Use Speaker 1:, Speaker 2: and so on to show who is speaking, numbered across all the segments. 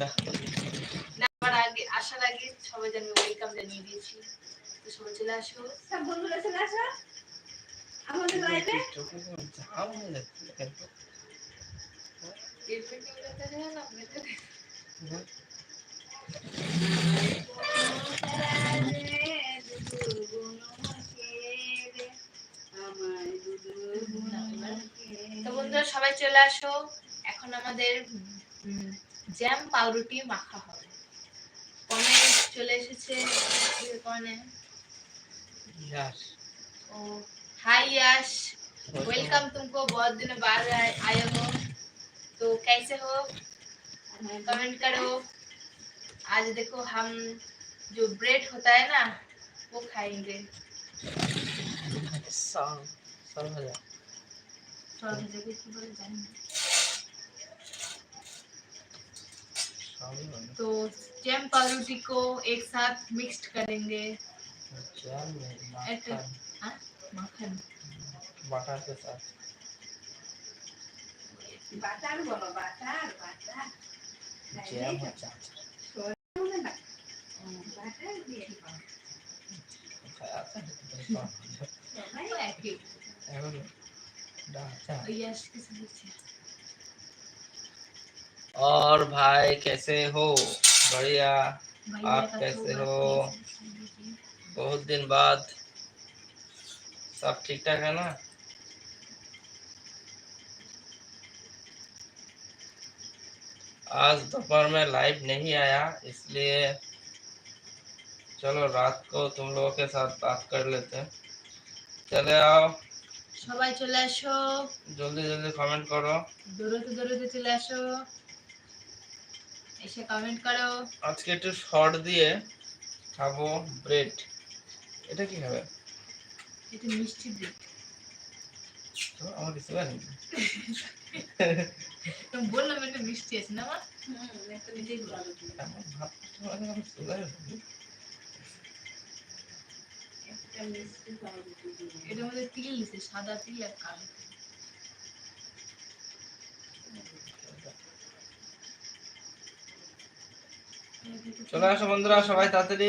Speaker 1: না আমার আগে আসার আগে সবাই জানি ওয়েলকাম জানিয়ে দিয়েছি। তো সবাই চলে আসো।
Speaker 2: সব বন্ধুরা চলে আসো। আমাদের লাইভে?
Speaker 1: তো বন্ধুরা সবাই চলে আসো। এখন আমাদের জ্যাম পাউরুটি মাখা হবে কনে চলে এসেছে কনে
Speaker 3: Yes.
Speaker 1: ओ हाय यश वेलकम तुमको बहुत दिन बाद आए आए हो तो कैसे हो कमेंट करो आज देखो हम जो ब्रेड होता है ना वो खाएंगे
Speaker 3: সাল সাল ভাজা
Speaker 1: थोड़ा भेजोगे तो जैम पावरोटी को एक साथ मिक्स्ड करेंगे।
Speaker 3: अच्छा,
Speaker 1: मक्खन
Speaker 3: बाटार
Speaker 1: हाँ,
Speaker 3: के साथ। बाटार बोलो
Speaker 2: बाटार
Speaker 1: बाटार जैम अच्छा
Speaker 3: बाटार दिए खाया
Speaker 1: था यस किस
Speaker 3: और भाई कैसे हो बढ़िया
Speaker 1: भैया
Speaker 3: आप
Speaker 1: का
Speaker 3: कैसे
Speaker 1: तो
Speaker 3: हो?
Speaker 1: बर्थडे है।
Speaker 3: बहुत दिन बाद सब ठीक ठाक है ना आज दोपहर में लाइव नहीं आया इसलिए चलो रात को तुम लोगों के साथ बात कर लेते हैं चले आओ
Speaker 1: সবাই চলে আসো
Speaker 3: जल्दी जल्दी कमेंट करो
Speaker 1: দৌড়তে দৌড়তে চলে আসো এসে কমেন্ট করো।
Speaker 3: আজকে একটু শর্ট দিয়ে খাব ব্রেড এটা কি হবে
Speaker 1: এটা মিষ্টি ব্রেড
Speaker 3: আমার কিছু
Speaker 1: তুমি বললাম এটা মিষ্টি আছে না মা?
Speaker 2: একটু মিষ্টি
Speaker 1: এটার মধ্যে তিল সাদা তিল আর কালো
Speaker 3: চলে আসো বন্ধুরা সবাই তাড়াতাড়ি?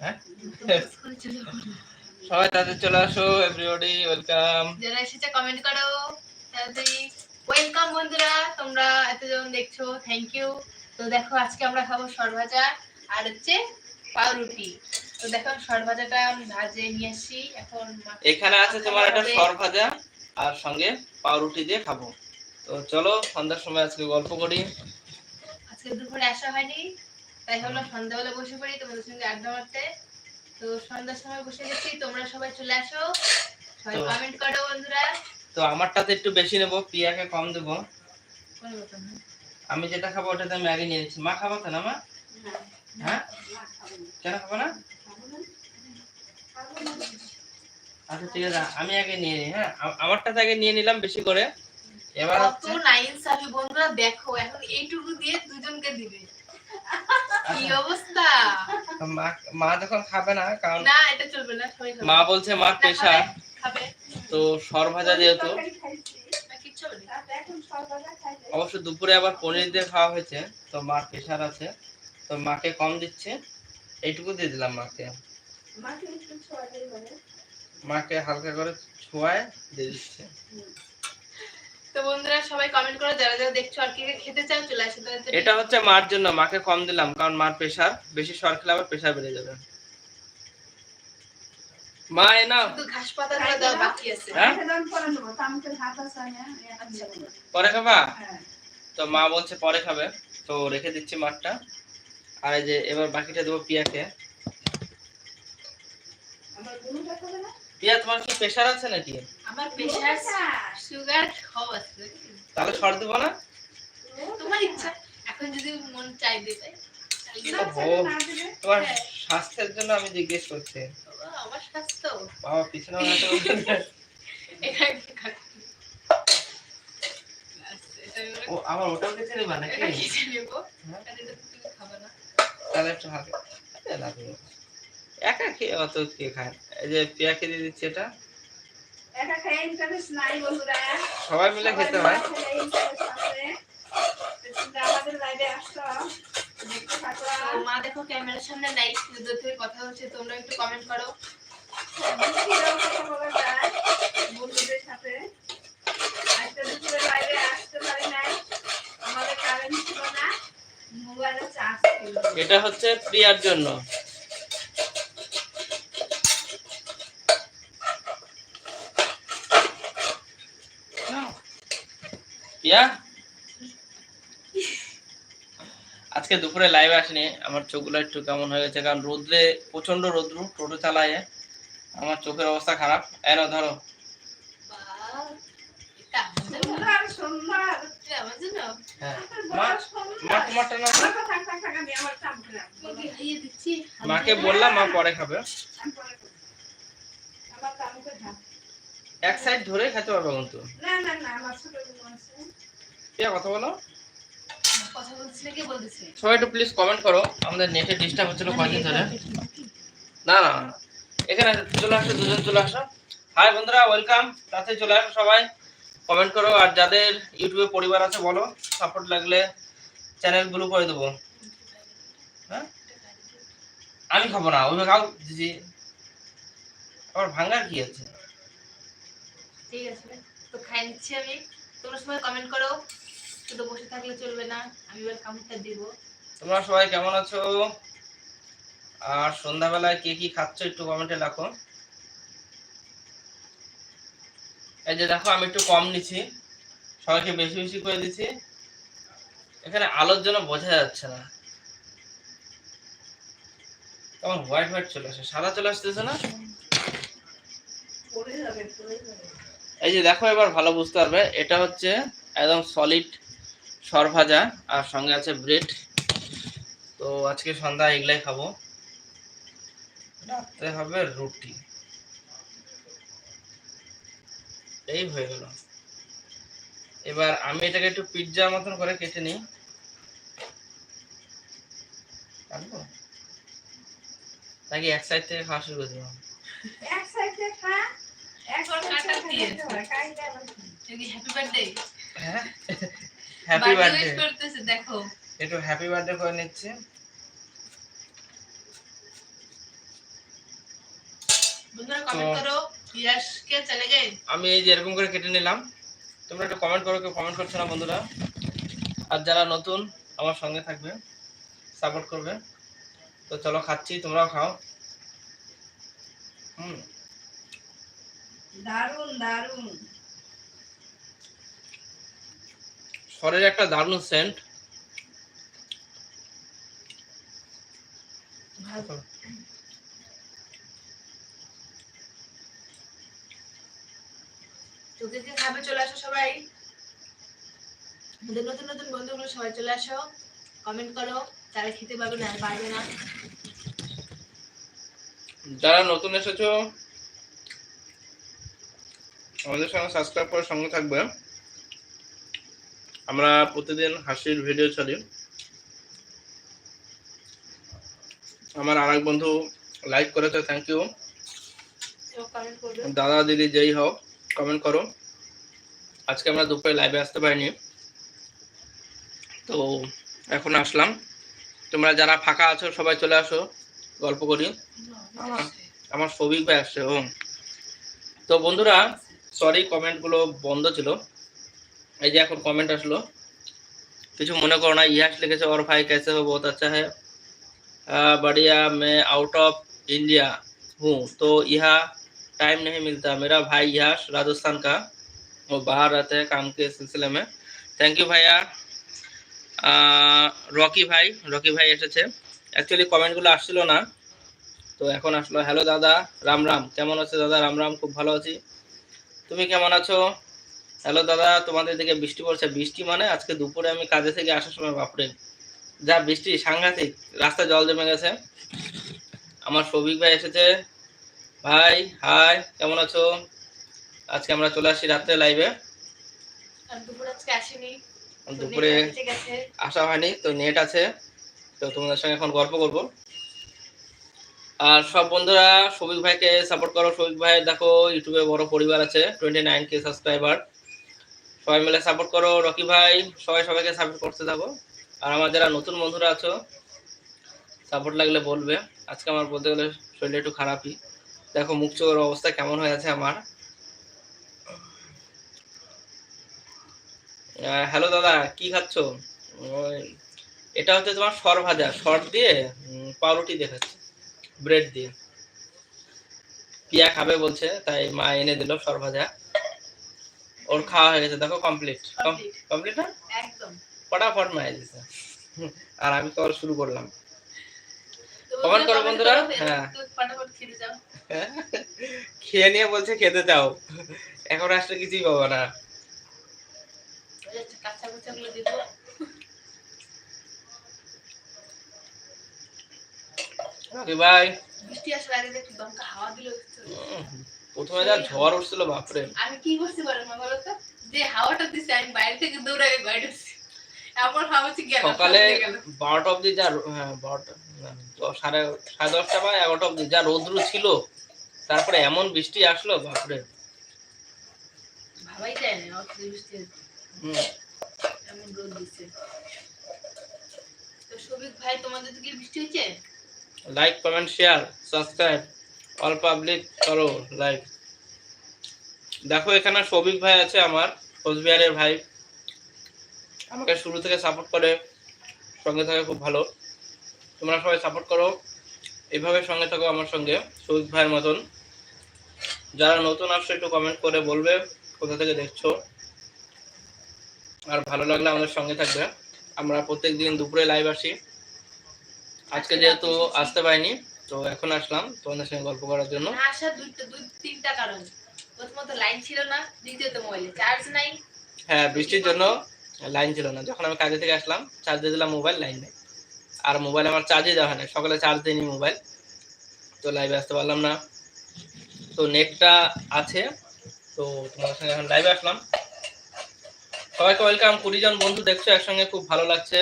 Speaker 3: হ্যাঁ? সবাই তাড়াতাড়ি চলে আসো এভরিবডি ওয়েলকাম
Speaker 1: যারা এসেছে কমেন্ট করো তাড়াতাড়ি। ওয়েলকাম বন্ধুরা তোমরা এতজন দেখছ থ্যাংক ইউ তো দেখো আজকে আমরা খাব সরভাজা আর হচ্ছে পাউরুটি। তো দেখো সরভাজাটা ভাজে নিয়ে আসি। এখন
Speaker 3: এখানে আছে তোমার একটা সর ভাজা আর সঙ্গে পাউরুটি দিয়ে খাব। তো চলো সন্ধ্যার সময় আজকে গল্প করি।
Speaker 1: আজকে দুপুরে আসা হয়নি তাই ভাবলাম সন্ধ্যাবেলা বসে পড়ি তোমাদের সঙ্গে আড্ডা মারতে। তো সন্ধ্যার সময় বসে গেছি তোমরা সবাই চলে আসো। সবাই কমেন্ট করো বন্ধুরা।
Speaker 3: তো আমারটাতে একটু বেশি নেব পিয়াকে কম দেবো। আমি যেটা খাব ওটাতে আমি আগে নিয়ে নিচ্ছি। মা খাব তো না মা? হ্যাঁ। কেন খাব না? আচ্ছা ঠিক আছে আমি আগে নিয়ে নিই হ্যাঁ? আমারটাতে আগে নিয়ে নিলাম বেশি করে। এবার
Speaker 1: কত নাইন সাবি বন্ধুরা দেখো এখন এইটুকু দিয়ে দুজনকে দিবে। কি
Speaker 3: আচ্ছা,
Speaker 1: অবস্থা?
Speaker 3: মা মা যখন খাবে না কারণ
Speaker 1: না এটা চলবে না
Speaker 3: মা বলছে মার
Speaker 1: না,
Speaker 3: প্রেশার
Speaker 1: খাবে, খাবে।
Speaker 3: তো সর ভাজা যেহেতু
Speaker 1: না, কিচ্ছু হবে না।
Speaker 2: এখন সকালে খাইলে
Speaker 3: অবশ্য দুপুরে আবার পনির দিয়ে খাওয়া হয়েছে তো মার প্রেশার আছে। তো মাকে কম দিচ্ছে। এইটুকু দিয়ে দিলাম মাকে।
Speaker 2: মাকে একটু ছোঁয়া দিয়ে বলে।
Speaker 3: মাকে হালকা করে ছোঁয়ায় দিয়ে দিচ্ছে।
Speaker 1: তো বন্ধুরা সবাই কমেন্ট করো যারা যারা দেখছ আর কি কে খেতে চাও চলে আসো
Speaker 3: এটা হচ্ছে মার জন্য মাকে কম দিলাম কারণ মার প্রেশার বেশি সর খেলে আবার প্রেশার বেড়ে যাবে। মা এ নাও।
Speaker 1: ঘাস পাতা গুলো বাকি আছে।
Speaker 3: হ্যাঁ?
Speaker 2: হ্যাঁ
Speaker 1: আচ্ছা।
Speaker 3: পরে খাবা?
Speaker 2: হ্যাঁ।
Speaker 3: তো মা বলছে পরে খাবে। তো রেখে দিচ্ছি মারটা। আর এই যে এবার বাকিটা দেবো পিয়াকে।
Speaker 2: আমার খাবে না?
Speaker 3: পিয়া তোমার কি প্রেশার আছে নাকি?
Speaker 1: আমার প্রেশার সুগার সব আছে।
Speaker 3: তাহলে সর দেবো না?
Speaker 1: তোমার ইচ্ছা এখন যদি মন চাই দিতে
Speaker 3: তোমার স্বাস্থ্যের জন্য আমি জিজ্ঞেস করছি।
Speaker 1: আমার স্বাস্থ্য।
Speaker 3: বাবা পিছনে ও আমার ওটাও কেটে নেবা নাকি? হ্যাঁ?
Speaker 1: আর এটা তুমি খাবে না।
Speaker 3: তাহলে একটু হালকা। একা খেয়ে অত কে খায়? এই যে পিয়াকে দিয়ে দিচ্ছি এটা।
Speaker 2: একা খেয়ে ইন্টারেস্ট নাই বন্ধুরা।
Speaker 3: সবাই মিলে খেতে হয়।
Speaker 1: মা দেখো ক্যামেরার সামনে নাই থেকে কথা হচ্ছে তোমরা একটু কমেন্ট করো।
Speaker 2: যায় বন্ধুদের সাথে? আজকে দুপুরে লাইভে আসতে পারি নাই। আমাদের কারেন্ট ছিল না মোবাইলে চার্জ ছিল।
Speaker 3: এটা হচ্ছে প্রিয়ার জন্য। প্রিয়া আজকে দুপুরে লাইভ আসেনি আমার চোখগুলো একটু কেমন হয়ে গেছে কারণ রোদ্রে প্রচণ্ড রোদ্র টোটো চালায় আমার চোখের অবস্থা খারাপ। এনো ধরো? হ্যাঁ। মাকে বললাম মা পরে খাবে। এক সাইড ধরে খেতে পারবে কিন্তু।
Speaker 2: না না না আমার ছোট
Speaker 3: কথা বলো? সবাই একটু প্লিজ কমেন্ট করো। আমাদের নেটে ডিস্টার্ব হচ্ছিল কয়েকদিন ধরে। না না না। এখানে চলে আসো দুজন চলে আসো। হাই বন্ধুরা ওয়েলকাম তাতে চলে আসো সবাই। কমেন্ট করো আর যাদের ইউটিউবে পরিবার আছে বলো। সাপোর্ট লাগলে চ্যানেল করে দেবো। হ্যাঁ? আমি খাব না ওই খাও দিদি। আবার ভাঙার কি আছে?
Speaker 1: ঠিক আছে তো খাই নিচ্ছি আমি। তোমরা সবাই কমেন্ট করো। শুধু বসে থাকলে চলবে না আমি এবার কামড়টা দিব।
Speaker 3: তোমরা সবাই কেমন আছো? আর সন্ধ্যাবেলায় কে কি খাচ্ছ একটু কমেন্টে রাখো এই যে দেখো আমি একটু কম নিছি সবাইকে বেশি বেশি করে দিছি এখানে আলোর জন্য বোঝা যাচ্ছে না। কেমন হোয়াইট হোয়াইট চলে আসে সাদা চলে আসতেছে না? এই যে দেখো এবার ভালো বুঝতে পারবে এটা হচ্ছে একদম সলিড সর ভাজা আর সঙ্গে আছে ব্রেড। তো আজকে সন্ধ্যা এগুলাই খাব। রাত্রে হবে রুটি। এই হয়ে গেল। এবার আমি এটাকে একটু পিৎজা মতন করে কেটে নিই। কাটবো? নাকি এক সাইড থেকে খাওয়া শুরু করে
Speaker 2: এক সাইডে খা এক সাইডে
Speaker 1: হ্যাপি বার্থডে
Speaker 3: হ্যাঁ? হ্যাপি বার্থডে
Speaker 1: করতেছে দেখো।
Speaker 3: একটু হ্যাপি বার্থডে করে নিচ্ছে। আমি এই যে এরকম করে কেটে নিলাম। তোমরা একটু কমেন্ট করো কেউ কমেন্ট করছ না বন্ধুরা? আর যারা নতুন আমার সঙ্গে থাকবে সাপোর্ট করবে। তো চলো খাচ্ছি তোমরাও খাও। হুম।
Speaker 2: দারুণ দারুণ
Speaker 3: সরের একটা দারুণ সেন্ট
Speaker 1: তোকে কে খাবে চলে আসো সবাই? আমাদের নতুন নতুন বন্ধুগুলো সবাই চলে আসো। কমেন্ট করো তারা খেতে পারবে না পারবে না।
Speaker 3: যারা নতুন এসেছ আমাদের সঙ্গে সাবস্ক্রাইব করে সঙ্গে থাকবে। আমরা প্রতিদিন হাসির ভিডিও ছাড়ি। আমার আরেক বন্ধু লাইক করেছে থ্যাংক ইউ দাদা দিদি যেই হোক কমেন্ট করো। আজকে আমরা দুপুরে লাইভে আসতে পারিনি। তো এখন আসলাম। তোমরা যারা ফাঁকা আছো সবাই চলে আসো গল্প করি। আমার সবিক ভাই আসছে ও। তো বন্ধুরা সরি কমেন্টগুলো বন্ধ ছিল। এই যে এখন কমেন্ট আসলো কিছু মনে করো না ইয়াস লিখেছে और भाई कैसे हो बहुत अच्छा है आ, बढ़िया मैं आउट ऑफ इंडिया हूँ तो यहाँ टाइम नहीं मिलता मेरा भाई यश राजस्थान का वो बाहर रहते हैं काम के सिलसिले में थैंक यू भैया রকি ভাই রকি ভাই এসেছে অ্যাকচুয়ালি কমেন্টগুলো আসছিল না তো এখন আসলো হ্যালো দাদা রাম রাম কেমন আছে দাদা রাম রাম খুব ভালো আছি তুমি কেমন আছো হ্যালো দাদা তোমাদের দিকে বৃষ্টি পড়ছে। বৃষ্টি মানে আজকে দুপুরে আমি কাজে থেকে আসার সময় বাপরে। যা বৃষ্টি সাংঘাতিক। রাস্তায় জল জমে গেছে। আমার সৌভিক ভাই এসেছে। ভাই হাই কেমন আছো? আজকে আমরা চলে আসি রাত্রে লাইভে
Speaker 1: দুপুরে
Speaker 3: আসা হয়নি তো নেট আছে। তো তোমাদের সঙ্গে এখন গল্প করব। আর সব বন্ধুরা সবিক ভাইকে সাপোর্ট করো। সবিক ভাই দেখো ইউটিউবে বড় পরিবার আছে। টোয়েন্টি নাইন কে সাবস্ক্রাইবার সবাই মিলে সাপোর্ট করো, রকি ভাই, সবাই সবাইকে সাপোর্ট করতে যাব আর আমার যারা নতুন বন্ধুরা আছো সাপোর্ট লাগলে বলবে। আজকে আমার বলতে গেলে শরীরটা একটু খারাপই। দেখো, মুখ চোখের অবস্থা কেমন হয়ে আছে আমার। হ্যালো দাদা, কি খাচ্ছ? এটা হচ্ছে তোমার সর ভাজা, সর দিয়ে পাউরুটি দেখাচ্ছে ব্রেড দিয়ে। পিয়া খাবে বলছে, তাই মা এনে দিল সর ভাজা। ওর খাওয়া হয়ে গেছে। দেখো কমপ্লিট কমপ্লিট না?
Speaker 1: একদম।
Speaker 3: ফটাফট মায়ে দিছে। আর আমি তো শুরু করলাম। Comment করো বন্ধুরা। হ্যাঁ। খেয়ে নিয়ে বলছে খেতে দাও। এখন আসলে কিছুই পাবো না। রকি ভাই
Speaker 1: বৃষ্টি আসার আগে একটু দমকা হাওয়া দিল।
Speaker 3: প্রথমে যা ঝড় উঠছিল বাপরে।
Speaker 1: আমি কি করতে পারি মা বলো তো? যে হাওয়াটা দিছে আমি বাইরে থেকে দৌড়ে আগে বাইরে এমন হাওয়া গেল
Speaker 3: সকালে বারোটা অব্দি যা হ্যাঁ বারোটা সাড়ে সাড়ে দশটা বা এগারোটা অব্দি যা রৌদ্র ছিল তারপরে এমন বৃষ্টি আসলো বাপরে।
Speaker 1: ভাবাই যায় না বৃষ্টি।
Speaker 3: হুম,
Speaker 1: এমন রোদ দিচ্ছে। তো সবিক ভাই তোমাদের দিকে বৃষ্টি হচ্ছে?
Speaker 3: Like comment share subscribe all public করো লাইক দেখো, এখানে সবিক ভাই আছে আমার, কোচবিহারের ভাই। আমাকে শুরু থেকে সাপোর্ট করে, সঙ্গে থাকে খুব ভালো। তোমরা সবাই সাপোর্ট করো এইভাবে সঙ্গে থাকো আমার সঙ্গে সবিক ভাইয়ের মতন। যারা নতুন আসছো, একটু কমেন্ট করে বলবে, কোথা থেকে দেখছ। আর ভালো লাগলে আমাদের সঙ্গে থাকবে। আমরা প্রত্যেক দিন দুপুরে লাইভ আসি। আজকে যেহেতু আসতে পারিনি তো এখন আসলাম তোমাদের সঙ্গে গল্প করার জন্য।
Speaker 1: আসার দুইটা দুই তিনটা কারণ। প্রথমত লাইন ছিল না দ্বিতীয়ত মোবাইলে চার্জ নাই।
Speaker 3: হ্যাঁ বৃষ্টির জন্য লাইন ছিল না। যখন আমি কাজে থেকে আসলাম চার্জ দিয়ে দিলাম মোবাইল লাইন নেই। আর মোবাইল আমার চার্জই দেওয়া হয় না সকালে চার্জ দিইনি মোবাইল তো লাইভে আসতে পারলাম না। তো নেটটা আছে। তো তোমাদের সঙ্গে এখন লাইভে আসলাম। সবাইকে ওয়েলকাম কুড়ি জন বন্ধু দেখছ একসঙ্গে খুব ভালো লাগছে।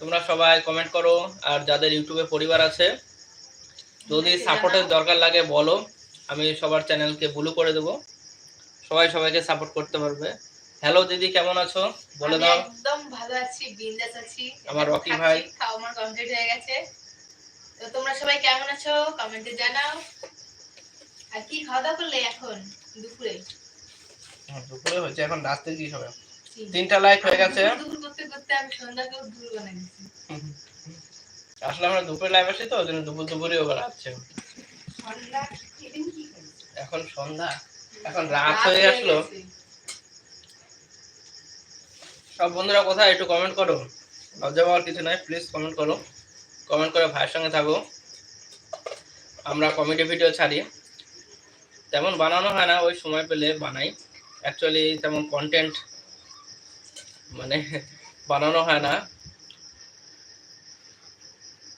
Speaker 3: তোমরা সবাই কমেন্ট করো। আর যাদের ইউটিউবে পরিবার আছে যদি সাপোর্টের দরকার লাগে বলো। আমি সবার চ্যানেলকে ব্লু করে দেবো। সবাই সবাইকে সাপোর্ট করতে পারবে। হ্যালো দিদি কেমন আছো? বলে দাও।
Speaker 1: একদম ভালো আছি বিন্দাস আছি।
Speaker 3: আমার রকি ভাই।
Speaker 1: খাওয়া আমার কমপ্লিট হয়ে গেছে। তো তোমরা সবাই কেমন আছো? কমেন্টে জানাও। আর কি খাওয়া দাওয়া করলে এখন দুপুরে?
Speaker 3: হ্যাঁ, দুপুরে হয়েছে। এখন রাত্রে কি হবে তিনটা লাইট হয়ে গেছে।
Speaker 1: দুপুর করতে করতে আমি সন্ধ্যাকেও দূর বানাই
Speaker 3: আসলে আমরা দুপুরে লাইভ আসি তো ওই জন্য দুপুর দুপুরেও
Speaker 2: খাইছো?
Speaker 3: এখন সন্ধ্যা এখন রাত হয়ে আসলো। সব বন্ধুরা কোথায় একটু কমেন্ট করো। লজ্জা পাওয়ার কিছু নাই প্লিজ কমেন্ট করো। কমেন্ট করে ভাইয়ের সঙ্গে থাকো। আমরা কমেডি ভিডিও ছাড়ি। তেমন বানানো হয় না ওই সময় পেলে বানাই। অ্যাকচুয়ালি তেমন কন্টেন্ট মানে বানানো হয় না।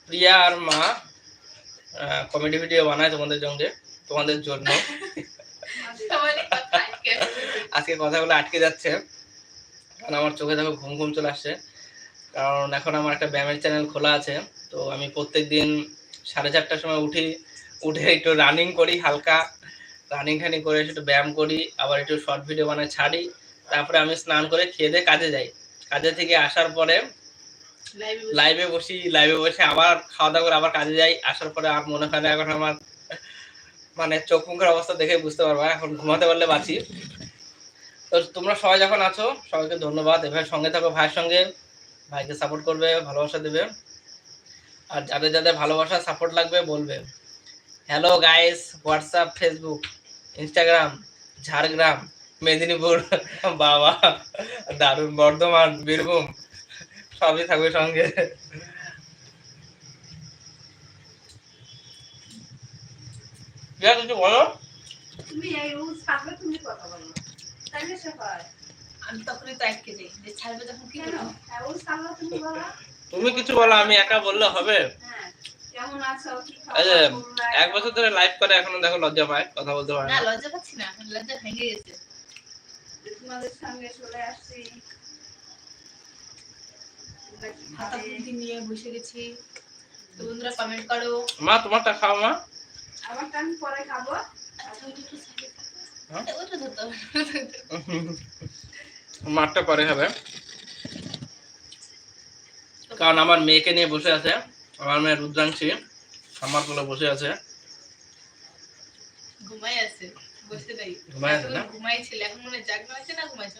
Speaker 3: প্রিয়া আর মা কমেডি ভিডিও বানায় তোমাদের সঙ্গে তোমাদের জন্য। আজকে কথাগুলো আটকে যাচ্ছে, কারণ আমার চোখে দেখো ঘুম ঘুম চলে আসছে। কারণ এখন আমার একটা ব্যায়ামের চ্যানেল খোলা আছে, তো আমি প্রত্যেক দিন সাড়ে চারটার সময় উঠি, উঠে একটু রানিং করি হালকা। রানিং টানিং করে একটু ব্যায়াম করি, আবার একটু শর্ট ভিডিও বানায় ছাড়ি। তারপরে আমি স্নান করে খেয়ে দিয়ে কাজে যাই। কাজে থেকে আসার পরে লাইভে বসি। লাইভে বসে আবার খাওয়া দাওয়া করে আবার কাজে যাই। আসার পরে আর মনে হয় না এখন আমার মানে চোখ মুখের অবস্থা দেখে বুঝতে পারবা। এখন ঘুমাতে পারলে বাঁচি। তো তোমরা সবাই যখন আছো, সবাইকে ধন্যবাদ। এভাবে সঙ্গে থাকো ভাইয়ের সঙ্গে। ভাইকে সাপোর্ট করবে, ভালোবাসা দেবে। আর যাদের যাদের ভালোবাসা সাপোর্ট লাগবে, বলবে। Hello guys WhatsApp Facebook Instagram Jhargram Medinipur বাবা, দারুণ বর্ধমান, বীরভূম। সবই থাকবে সঙ্গে। প্রিয়া কিছু বলো।
Speaker 2: তুমি এই রুলস থাকলে তুমি কথা বলো। তাইলে সে হয়?
Speaker 1: আমি তখনই তো আটকে যাই যে ছাড়বে যখন কি
Speaker 2: কেন? হ্যাঁ, রুলস থাকলে তুমি বলো।
Speaker 3: তুমি কিছু বলো আমি একা বললে হবে।
Speaker 2: হ্যাঁ?
Speaker 3: এক বছর ধরে লাইভ করে এখনও দেখো লজ্জা পায় কথা বলতে পারে
Speaker 1: না।
Speaker 3: না
Speaker 1: লজ্জা পাচ্ছি না এখন লজ্জা ভেঙে গেছে।
Speaker 2: তোমাদের সঙ্গে চলে আসছি।
Speaker 1: হাতা
Speaker 2: খাবে?
Speaker 1: নিয়ে বসে গেছি। তো বন্ধুরা কমেন্ট করো।
Speaker 3: মা তোমারটা খাও মা।
Speaker 2: আমারটা আমি পরে খাব।
Speaker 1: ওইটা একটু side এ
Speaker 3: হ্যাঁ?
Speaker 1: হবে।
Speaker 3: মারটা পরে খাবে কারণ আমার মেয়েকে নিয়ে বসে আছে। আমার মেয়ে রুদ্রাংশী আমার কোলে বসে আছে।
Speaker 1: ঘুমাই আছে বসে নেই
Speaker 3: ঘুমাই আছে না?
Speaker 1: ঘুমাই ছিল এখন মনে হয় জাগনা আছে না ঘুমাইছে?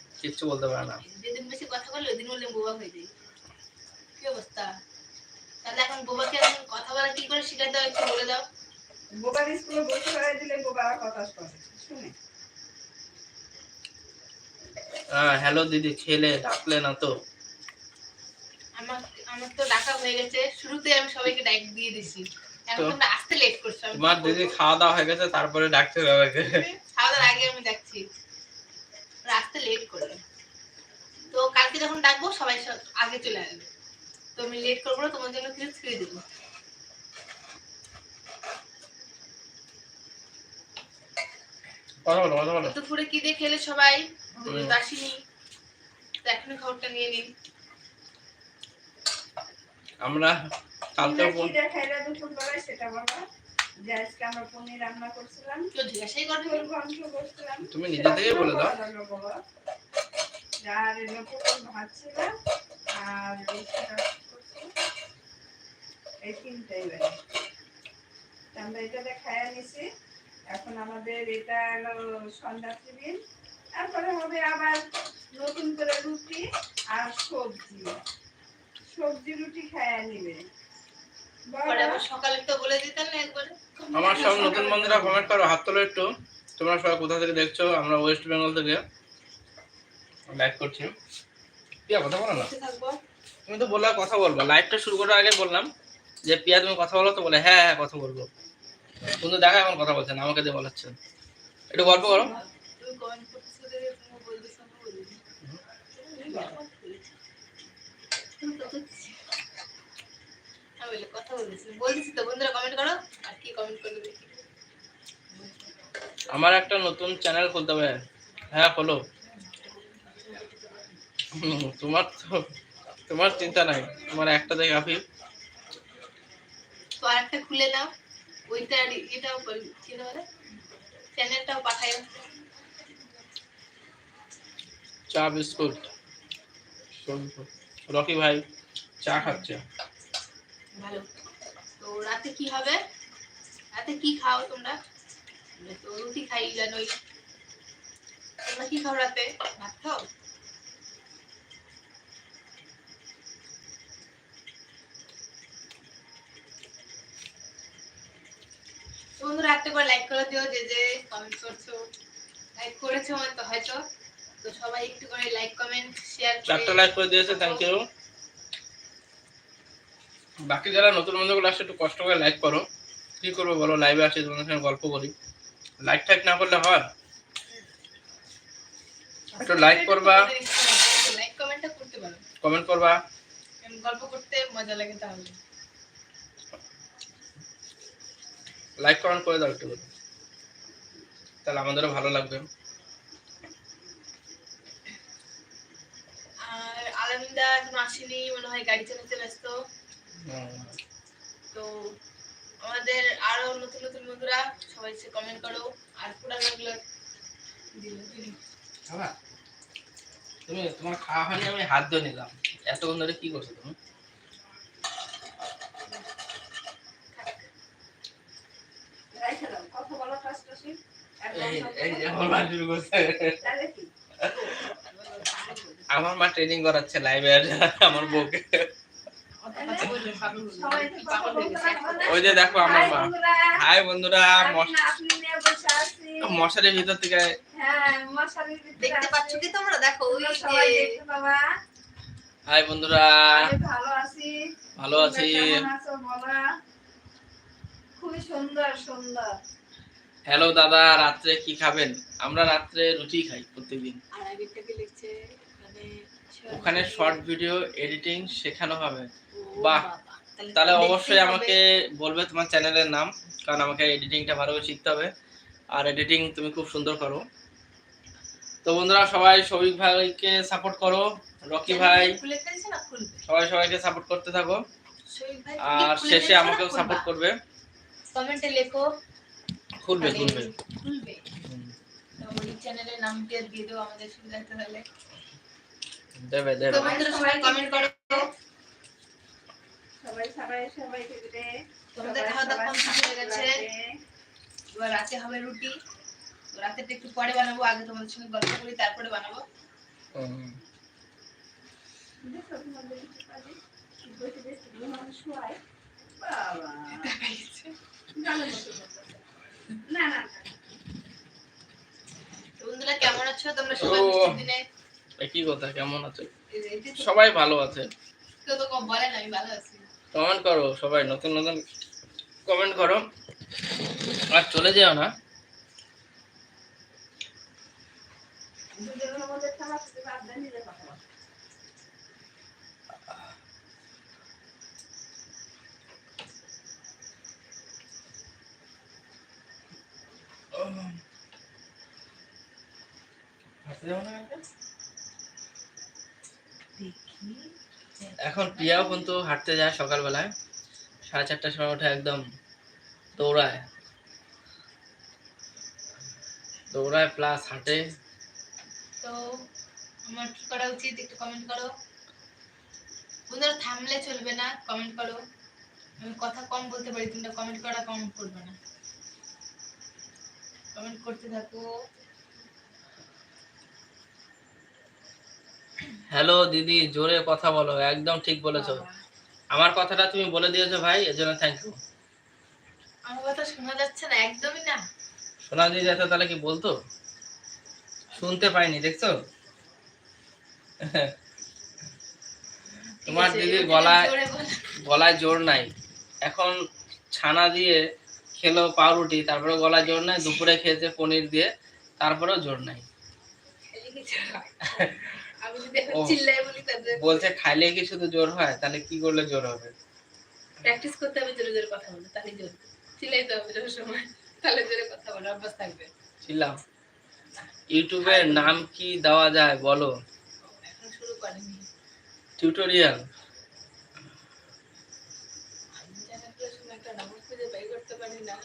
Speaker 3: কিচ্ছু বলতে পারে না।
Speaker 1: যেদিন বেশি কথা বললে ওই দিন বললে বোবা হয়ে যায়। কি অবস্থা? তাহলে এখন বোবাকে এখন কথা বলা কি করে শিখাতে হয় একটু বলে দাও।
Speaker 2: বোবার স্কুলে বসে করে দিলে বোবারা কথা শোনে। শুনে
Speaker 3: হ্যালো দিদি খেলে ডাকলে না তো?
Speaker 1: আমার আমার তো ডাকা হয়ে গেছে। শুরুতে আমি সবাইকে ডাক দিয়ে দিছি। এখন তোমরা আসতে লেট করছ আমি
Speaker 3: তোমার দিদি খাওয়া দাওয়া হয়ে গেছে তারপরে ডাকতে হবে
Speaker 1: খাওয়া দাওয়ার আগে আমি দেখছি আসতে লেট করল তো কালকে যখন ডাকবো সবাই সব- আগে চলে আসবে। তো আমি লেট করব না তোমার জন্য কিছু ছেড়ে দেবো। দুপুরে কি দিয়ে খেলে সবাই? আসিনি। এখনই খবরটা নিয়ে নিন
Speaker 3: আমরা কালকে
Speaker 2: যে আজকে আমরা পনির রান্না করছিলাম
Speaker 1: কেউ জিজ্ঞাসাই করবে
Speaker 2: করছিলাম।
Speaker 3: তুমি নিজে থেকে বলে দাও।
Speaker 2: আর এলো পটল ভাত আর এই সেটা করছি। এই তিনটাই বাড়ি আমরা এটা খাইয়া নিছি। এখন আমাদের এটা হলো সন্ধ্যা টিফিন তারপরে হবে আবার নতুন করে রুটি আর সবজি। সবজি রুটি খাইয়া নিবে।
Speaker 3: আমার সব নতুন বন্ধুরা কমেন্ট করো হাত তোলো একটু। তোমরা সবাই কোথা থেকে দেখছ? আমরা ওয়েস্ট বেঙ্গল থেকে। লাইভ করছি। পিয়া কথা বলো না। তুমি তো বললে কথা বলব। লাইভটা শুরু করার আগে বললাম যে পিয়া তুমি কথা বলো তো বলে হ্যাঁ হ্যাঁ কথা বলব। কিন্তু দেখা এখন কথা বলছেন আমাকে দিয়ে বলাচ্ছেন। একটু গল্প করো।
Speaker 1: তুমি কমেন্ট করতেছো দেখে তুমি বলতেছো আমি বলিনি তুমি তো করছিস। আমি বলি, কথা বলতেছি বলতেছি তো বন্ধুরা কমেন্ট করো আর কি কমেন্ট করবে দেখি।
Speaker 3: আমার একটা নতুন চ্যানেল খুলতে হবে। হ্যাঁ খোলো। তোমার তো তোমার চিন্তা নাই। তোমার একটা দেখে আফি
Speaker 1: তো আরেকটা খুলে নাও ওইটা এটাও কি বলে? চ্যানেলটাও পাঠাই
Speaker 3: চা বিস্কুট। রকি ভাই চা খাচ্ছে।
Speaker 1: ভালো। তো রাতে কি হবে? রাতে কি খাও তোমরা? তো রুটি খাই জানোই তোমরা কি খাও রাতে? ভাত খাও? তো বন্ধুরা, একটা করে লাইক করে দিও, যে যে কমেন্ট করছ। লাইক করেছ হয়তো হয়তো। তো সবাই একটু করে লাইক কমেন্ট শেয়ার
Speaker 3: চারটা লাইক করে দিয়েছে থ্যাংক ইউ বাকি যারা নতুন বন্ধুগুলো আসছে একটু কষ্ট করে লাইক করো। কি করব বলো? লাইভে আসি তোমাদের সঙ্গে গল্প করি। লাইক টাইক না করলে হয়? একটু করবা।
Speaker 1: লাইক কমেন্টটা করতে পারো।
Speaker 3: কমেন্ট করবা।
Speaker 1: গল্প করতে মজা লাগে তাহলে।
Speaker 3: লাইক কমেন্ট করে দাও একটু। তাহলে আমাদেরও ভালো লাগবে।
Speaker 1: আর আলামিন্দা এখন আসেনি মনে হয় গাড়ি চালাতে ব্যস্ত। তো আমাদের আরও নতুন নতুন বন্ধুরা সবাই সে কমেন্ট করো আর পুরানো গুলো
Speaker 3: তুমি তোমার খাওয়া হয়নি আমি হাত ধরে নিলাম। এতক্ষণ ধরে কি করছ তুমি? আমার মা ট্রেনিং করাচ্ছে লাইভে আমার বউকে
Speaker 2: সবাই তো কথা বলতে লাগবে না
Speaker 3: ওই যে দেখো আমার মা। হাই বন্ধুরা মশারির ভিতর থেকে
Speaker 1: দেখতে পাচ্ছ কি তোমরা? দেখো
Speaker 3: হাই বন্ধুরা
Speaker 2: ভালো আছি।
Speaker 3: ভালো আছি
Speaker 2: তোমরা কেমন আছো বলা খুবই সুন্দর সুন্দর
Speaker 3: হ্যালো দাদা রাত্রে কি খাবেন? আমরা রাত্রে রুটি খাই প্রত্যেকদিন ওখানে শর্ট ভিডিও এডিটিং শেখানো হবে। বাহ। তাহলে অবশ্যই আমাকে বলবে তোমার চ্যানেলের নাম কারণ আমাকে এডিটিংটা ভালোভাবে শিখতে হবে। আর এডিটিং তুমি খুব সুন্দর করো। তো বন্ধুরা সবাই সবিক ভাইকে সাপোর্ট করো। রকি ভাই সবাই সবাইকে সাপোর্ট করতে থাকো। আর শেষে আমাকেও সাপোর্ট করবে।
Speaker 1: কমেন্টে লেখো।
Speaker 3: খুলবে
Speaker 1: মানে
Speaker 3: খুলবে।
Speaker 1: খুলবে। ওই চ্যানেলের নাম দিয়ে দেবো আমাদের তাহলে?
Speaker 3: দেবে
Speaker 1: তো
Speaker 3: দেবে
Speaker 1: বন্ধুরা সবাই কমেন্ট করো।
Speaker 2: সবাই সবাই সবাইকে দিলে
Speaker 1: তোমাদের খাওয়া দাওয়া কমপ্লিট হয়ে গেছে। এবার রাতে হবে রুটি। রাতেরটা একটু পরে বানাবো আগে তোমাদের সঙ্গে গল্প করি তারপরে বানাবো।
Speaker 2: কি। না না।
Speaker 1: বন্ধুরা কেমন আছো? তোমরা সবাই দিনে।
Speaker 3: একই কথা কেমন আছে? সবাই ভালো আছে।
Speaker 1: কেউ তো কম বলে না আমি ভালো আছি।
Speaker 3: কমেন্ট করো সবাই নতুন নতুন কমেন্ট করো। আর চলে যেও না।
Speaker 1: দেখি।
Speaker 3: এখন প্রিয়াও কিন্তু হাঁটতে যায় সকালবেলায়। সাড়ে চারটার সময় উঠে একদম দৌড়ায়। দৌড়ায় প্লাস হাঁটে।
Speaker 1: তো আমার কি করা উচিত একটু কমেন্ট করো? বন্ধুরা, থামলে চলবে না কমেন্ট করো। আমি কথা কম বলতে পারি, তোমরা কমেন্ট করা করবে না। কমেন্ট করতে থাকো।
Speaker 3: হ্যালো দিদি জোরে কথা বলো একদম ঠিক বলেছ। আমার কথাটা তুমি বলে দিয়েছ ভাই এজন্য থ্যাংক ইউ
Speaker 1: আমার কথা শোনা যাচ্ছে না একদমই না।
Speaker 3: শোনা দিয়ে যেত তাহলে কি বলতো? শুনতে পাইনি দেখছ? তোমার দিদির গলায় গলায় জোর নাই। এখন ছানা দিয়ে খেলো পাউরুটি তারপরে গলায় জোর নাই দুপুরে খেয়েছে পনির দিয়ে তারপরেও জোর নাই।
Speaker 1: আমি যদি এখন চিল্লাই বলি তাদের।
Speaker 3: বলছে খাইলে কি শুধু জোর হয়? তাহলে কি করলে জোর হবে?
Speaker 1: প্র্যাকটিস করতে হবে জোরে জোরে কথা বলো তাহলে জোর হবে। সময় তাহলে জোরে কথা বলো অভ্যাস থাকবে।
Speaker 3: ইউটিউবের নাম কি দেওয়া যায় বলো?
Speaker 1: এখন শুরু করেনি।
Speaker 3: টিউটোরিয়াল।
Speaker 1: আমি জানি একটা নাম খুঁজে বাই করতে পারি না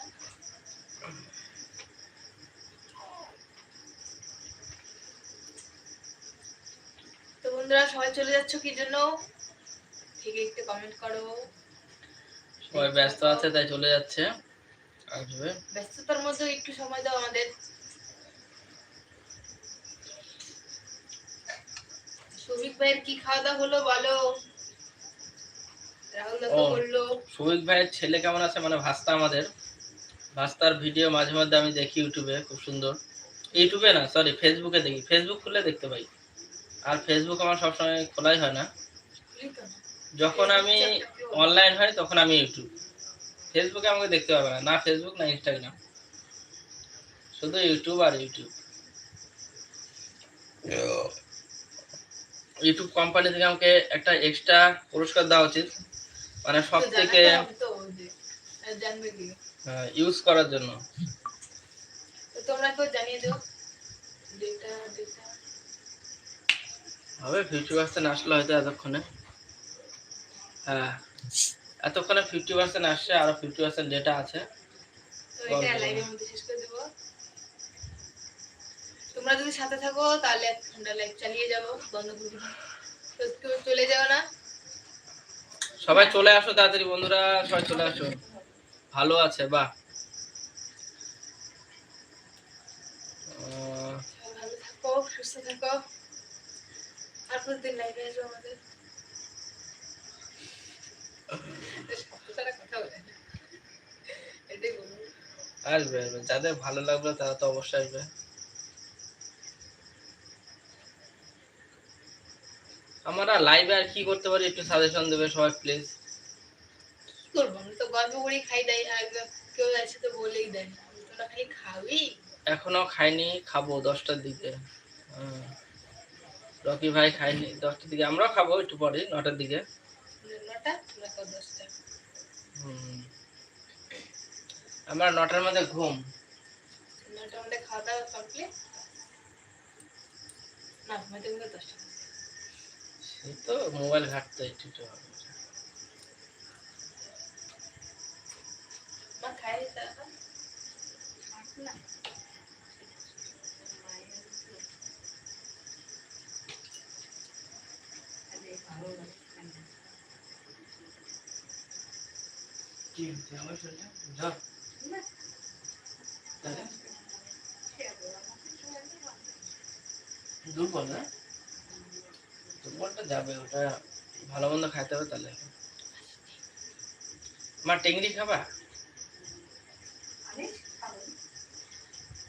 Speaker 1: তো বন্ধুরা সবাই চলে যাচ্ছ কি জন্য? ঠিক একটু কমেন্ট করো।
Speaker 3: সবাই ব্যস্ত আছে তাই চলে যাচ্ছে। আসবে।
Speaker 1: ব্যস্ততার মধ্যে একটু সময় দাও আমাদের। সৌভিক ভাইয়ের কি খাওয়া দাওয়া হলো বলো?
Speaker 3: সৌভিক ভাইয়ের ছেলে কেমন আছে? মানে ভাস্তা আমাদের। ভাস্তার ভিডিও মাঝে মধ্যে আমি দেখি ইউটিউবে খুব সুন্দর। ইউটিউবে না সরি ফেসবুকে দেখি। ফেসবুক খুলে দেখতে পাই। আর ফেসবুক আমার সবসময় খোলাই হয় না।
Speaker 1: খুলি তো না।
Speaker 3: যখন আমি অনলাইন হয় তখন আমি ইউটিউব ফেসবুকে আমাকে দেখতে পাবে না। না ফেসবুক না ইনস্টাগ্রাম শুধু ইউটিউব আর ইউটিউব ইউটিউব কোম্পানি থেকে আমাকে একটা এক্সট্রা পুরস্কার দেওয়া উচিত। মানে সব থেকে ইউজ করার জন্য।
Speaker 1: তোমরা কেউ জানিয়ে দিও। ডেটা ডেটা
Speaker 3: হবে ফিফটি পার্সেন্ট আসলে হয়তো এতক্ষণে। হ্যাঁ এতক্ষণে ফিফটি পার্সেন্ট আসছে আরও ফিফটি পার্সেন্ট ডেটা আছে।
Speaker 1: তোমরা যদি সাথে থাকো তাহলে আমরা লাইভ চালিয়ে যাব বন্ধ করব চলে যাও না।
Speaker 3: সবাই চলে আসো তাড়াতাড়ি বন্ধুরা সবাই চলে আসো। ভালো আছে বাহ।
Speaker 1: ভালো থাকো সুস্থ থাকো। আর প্রতিদিন লাইভে আসব আমাদের
Speaker 3: আসবে। আসবে যাদের ভালো লাগবে তারা তো অবশ্যই আসবে। আমরা লাইভে আর কি করতে পারি? একটু সাজেশন দেবে সবাই প্লিজ
Speaker 1: করব? আমরা তো গল্প করি খাই কেউ আছে তো বলেই দেয় না। খালি
Speaker 3: এখনও খাইনি খাব দশটার দিকে। হ্যাঁ। রকি ভাই খাইনি দশটার দিকে আমরাও খাব একটু পরে নটার দিকে। আমার নটার মধ্যে ঘুম। সে তো মোবাইল ঘাটতে একটু।
Speaker 1: খাই
Speaker 2: না আরে ভালো লাগছে না।
Speaker 3: কি হচ্ছে আমার শরীরটা জ্বর
Speaker 2: না,
Speaker 3: তাহলে
Speaker 2: খেয়ে দেবো, আমার কিছু লাগবে না।
Speaker 3: ভালো মন্দ খাইতে হবে তাহলে। মা, টেংরি খাবা?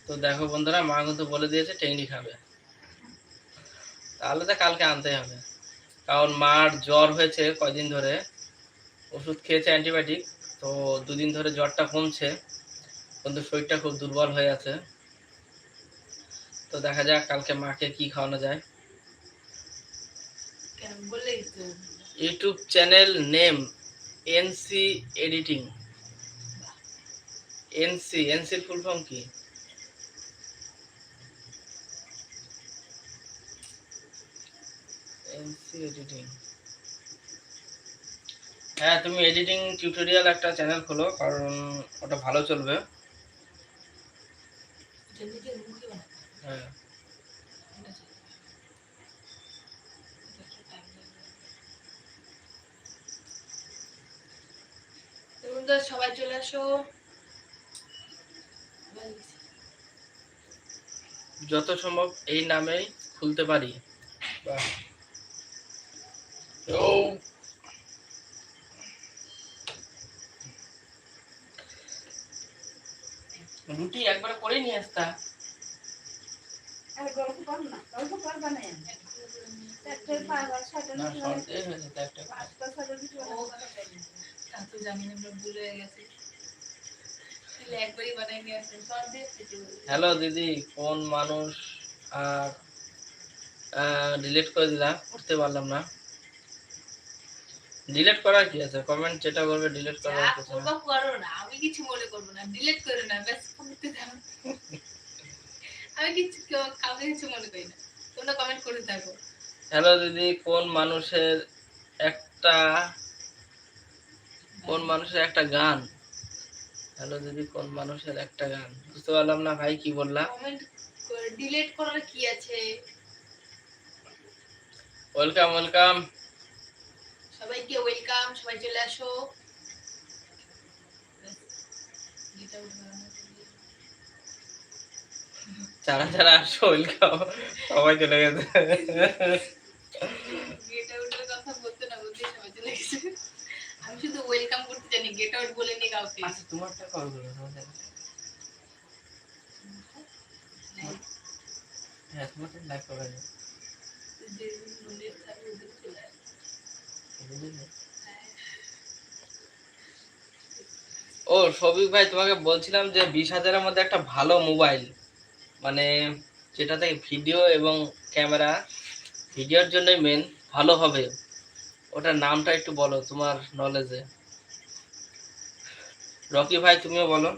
Speaker 3: তো দেখো বন্ধুরা, মা কিন্তু বলে দিয়েছে টেংরি খাবে। তাহলে তো কালকে আনতে হবে। কারণ মার জ্বর হয়েছে কয়দিন ধরে, ওষুধ খেয়েছে অ্যান্টিবায়োটিক। তো দুদিন ধরে জ্বরটা কমছে। কিন্তু শরীরটা খুব দুর্বল হয়ে আছে। তো দেখা যাক কালকে মাকে কি খাওয়ানো যায়। YouTube channel name NC editing. NC এনসির full form কি? NC editing. হ্যাঁ তুমি এডিটিং টিউটোরিয়াল একটা চ্যানেল খোলো কারণ ওটা ভালো চলবে। হ্যাঁ।
Speaker 1: সবাই চলে আসো।
Speaker 3: যত সম্ভব এই নামেই খুলতে পারি। বাহ। ও রুটি একবার করে নিয়ে আসতা
Speaker 2: আরে গল্প কর না, গল্প করবা না। চারটের পাঁচবার, ছয়টার
Speaker 3: না
Speaker 2: দিকে
Speaker 3: শর্ট এই হয়েছে তো একটা
Speaker 2: পাঁচটা, ছয়টার দিকে
Speaker 1: ও
Speaker 2: বানাবো।
Speaker 1: তা তো জানি না আমরা ভুল হয়ে গেছে তাহলে একবারই বানাই নিয়ে আসেন সব দিয়ে খেতে বলবে।
Speaker 3: হ্যালো দিদি কোন মানুষ আর ডিলিট করে দিলাম করতে পারলাম না। ডিলিট করা কি আছে? কমেন্ট যেটা করবে ডিলিট কিছু
Speaker 1: করবা
Speaker 3: না
Speaker 1: করো না আমি কিছু মনে করব না ডিলিট করো না ব্যাস করতে দাও আমি কিছু কেউ- কাউকে কিছু মনে করি না তোমরা কমেন্ট করে থাকো।
Speaker 3: হ্যালো দিদি কোন মানুষের একটা কোন মানুষের একটা গান? হ্যালো দিদি কোন মানুষের একটা গান? বুঝতে পারলাম না ভাই কি বললা?
Speaker 1: কমেন্ট ডিলিট করার কি আছে?
Speaker 3: ওয়েলকাম ওয়েলকাম
Speaker 1: সবাইকে ওয়েলকাম সবাই চলে আসো। করবে।
Speaker 3: যারা যারা আসো ওয়েলকাম। সবাই চলে গেছে।
Speaker 1: গেট আউটের কথা বলতে না বলতে সবাই চলে গেছে। আমি শুধু ওয়েলকাম করতে জানি গেট আউট বলে নি কাউকে।
Speaker 3: আচ্ছা তোমারটা তোমাদের হ্যাঁ তোমারটা লাইক কবে
Speaker 1: যে মন্দির থাকবে ওদের চলে আসে।
Speaker 3: ও সবিক ভাই, তোমাকে বলছিলাম যে বিশ হাজারের মধ্যে একটা ভালো মোবাইল মানে যেটাতে ভিডিও এবং ক্যামেরা ভিডিওর জন্যই মেন ভালো হবে। ওটার নামটা একটু বলো তোমার নলেজে রকি ভাই, তুমিও বলো।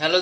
Speaker 3: হ্যালো